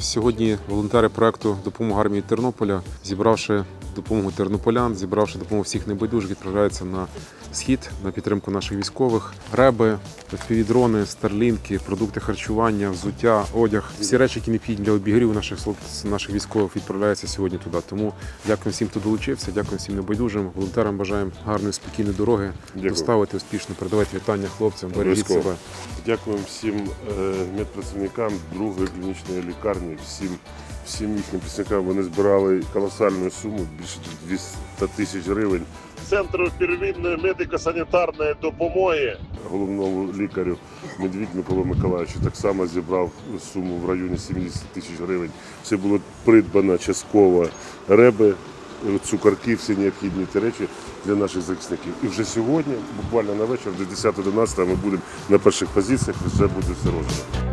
Сьогодні волонтери проекту Допомога армії Тернополя, зібравши допомогу тернополян, зібравши допомогу всіх небайдужих, відправляються на схід на підтримку наших військових. Реби, півдрони, старлінки, продукти харчування, взуття, одяг. Всі речі, які необхідні для обігріву наших наших військових, відправляються сьогодні туди. Тому дякую всім, хто долучився. Дякую всім небайдужим. Волонтерам бажаємо гарної спокійної дороги, Дякую. доставити успішно, передавати вітання хлопцям, бережіть себе. Дякуємо всім е, медпрацівникам другої клінічної лікарні, всім, всім їхнім працівникам. Вони збирали колосальну суму, більше 200 тисяч гривень. Центру первинної медико-санітарної допомоги головному лікарю Медвідь Микола Миколаївичу так само зібрав суму в районі 70 тисяч гривень. Це було придбано частково реби, цукарки, всі необхідні ті речі для наших захисників. І вже сьогодні, буквально на вечір, до 10-11 ми будемо на перших позиціях, вже буде все роздано.